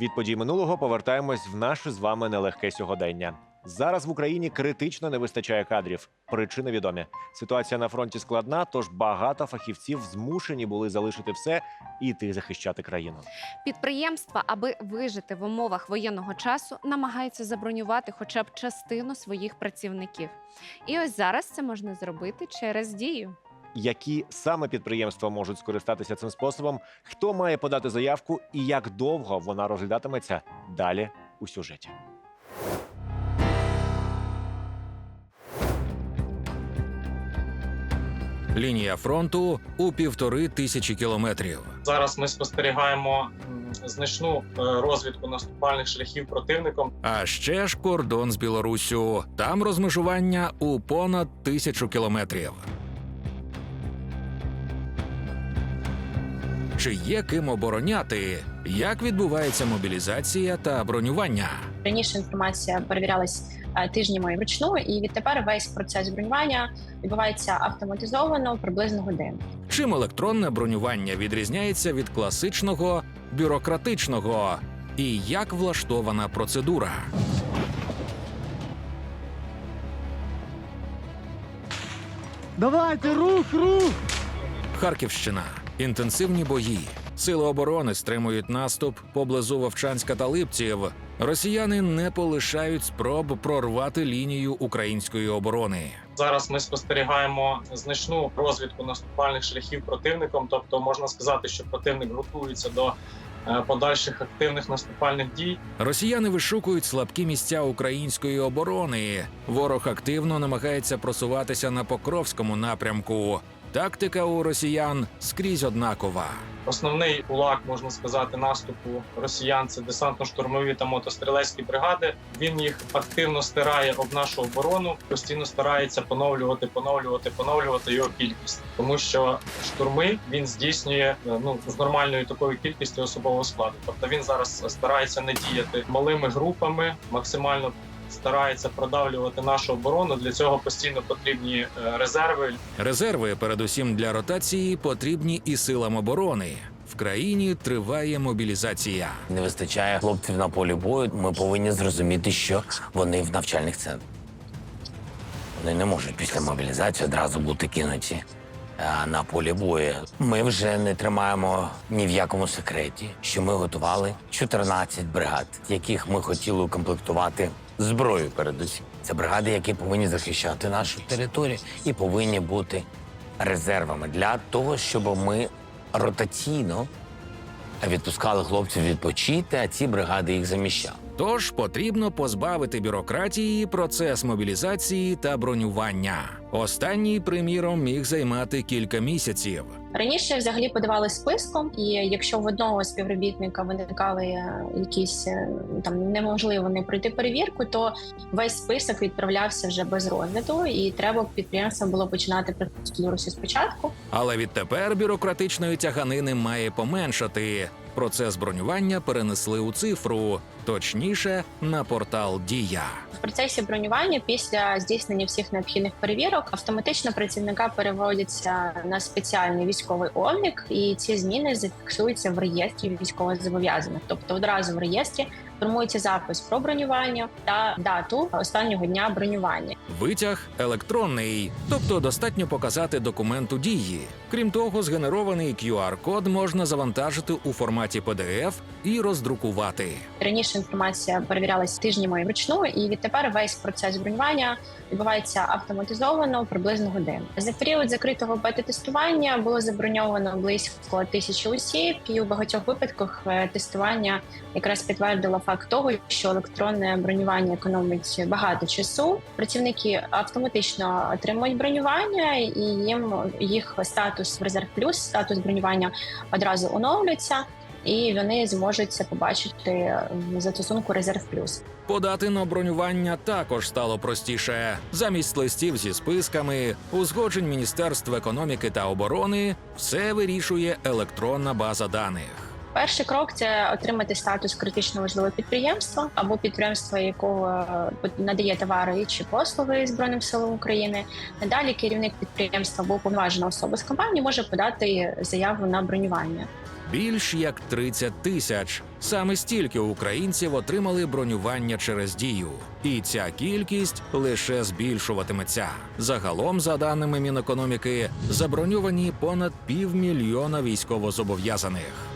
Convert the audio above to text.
Від подій минулого повертаємось в наше з вами нелегке сьогодення. Зараз в Україні критично не вистачає кадрів. Причини відомі. Ситуація на фронті складна, тож багато фахівців змушені були залишити все і йти захищати країну. Підприємства, аби вижити в умовах воєнного часу, намагаються забронювати хоча б частину своїх працівників. І ось зараз це можна зробити через дію. Які саме підприємства можуть скористатися цим способом? Хто має подати заявку і як довго вона розглядатиметься далі у сюжеті? Лінія фронту у півтори тисячі кілометрів. Зараз ми спостерігаємо значну е, розвідку наступальних шляхів противником. А ще ж кордон з Білоруссю. Там розмежування у понад тисячу кілометрів. Чи є ким обороняти? Як відбувається мобілізація та бронювання? Раніше інформація перевірялась е, тижнями вручну, і відтепер весь процес бронювання відбувається автоматизовано приблизно годину. Чим електронне бронювання відрізняється від класичного бюрократичного? І як влаштована процедура? Давайте, рух, рух! Харківщина. Інтенсивні бої. Сили оборони стримують наступ поблизу Вовчанська та Липців. Росіяни не полишають спроб прорвати лінію української оборони. Зараз ми спостерігаємо значну розвідку наступальних шляхів противником. Тобто можна сказати, що противник готується до е, подальших активних наступальних дій. Росіяни вишукують слабкі місця української оборони. Ворог активно намагається просуватися на Покровському напрямку. Тактика у росіян скрізь однакова. Основний кулак, можна сказати, наступу росіян це десантно-штурмові та мотострілецькі бригади. Він їх активно стирає об нашу оборону, постійно старається поновлювати, поновлювати, поновлювати його кількість, тому що штурми він здійснює е, ну з нормальною такою кількістю особового складу. Тобто він зараз старається не діяти малими групами, максимально старається продавлювати нашу оборону. Для цього постійно потрібні е, резерви, Резерви, передусім для ротації, потрібні і силам оборони. В країні триває мобілізація. Не вистачає хлопців на полі бою. Ми повинні зрозуміти, що вони в навчальних центрах. Вони не можуть після мобілізації одразу бути кинуті а, на полі бою. Ми вже не тримаємо ні в якому секреті, що ми готували 14 бригад, яких ми хотіли укомплектувати зброєю передусім. Це бригади, які повинні захищати нашу територію і повинні бути резервами для того, щоб ми ротаційно відпускали хлопців відпочити, а ці бригади їх заміщали. Тож потрібно позбавити бюрократії процес мобілізації та бронювання. Останній, приміром, міг займати кілька місяців. Раніше взагалі подавали списком, і якщо в одного співробітника виникали е, якісь е, там неможливо не пройти перевірку, то весь список відправлявся вже без розгляду, і треба підприємство було починати процедуру спочатку. Але відтепер бюрократичної тяганини має поменшати. Процес бронювання перенесли у цифру, точніше на портал Дія. В процесі бронювання після здійснення всіх необхідних перевірок автоматично працівника переводяться на спеціальний військовий облік, і ці зміни зафіксуються в реєстрі військовозобов'язаних. Тобто одразу в реєстрі формується запис про бронювання та дату останнього дня бронювання. Витяг електронний, тобто достатньо показати документ у дії. Крім того, згенерований QR-код можна завантажити у форматі PDF і роздрукувати. Раніше інформація перевірялась тижнями вручну, і відтепер весь процес бронювання відбувається автоматизовано приблизно годину. За період закритого бета-тестування було заброньовано близько тисячі осіб, і у багатьох випадках е, тестування якраз підтвердило факт того, що електронне бронювання економить багато часу. Працівники автоматично отримують бронювання, і їм їх статус в резерв плюс, статус бронювання одразу оновлюється. І вони зможуть це побачити в застосунку резерв плюс. Подати на бронювання також стало простіше. Замість листів зі списками, узгоджень Міністерства економіки та оборони, все вирішує електронна база даних. Перший крок це отримати статус критично важливого підприємства або підприємства, якого е, надає товари чи послуги збройним силам України. Надалі керівник підприємства або повноважена особа з компанії може подати заяву на бронювання. Більш як 30 тисяч саме стільки українців отримали бронювання через дію, і ця кількість лише збільшуватиметься. Загалом, за даними Мінекономіки, заброньовані понад півмільйона військовозобов'язаних.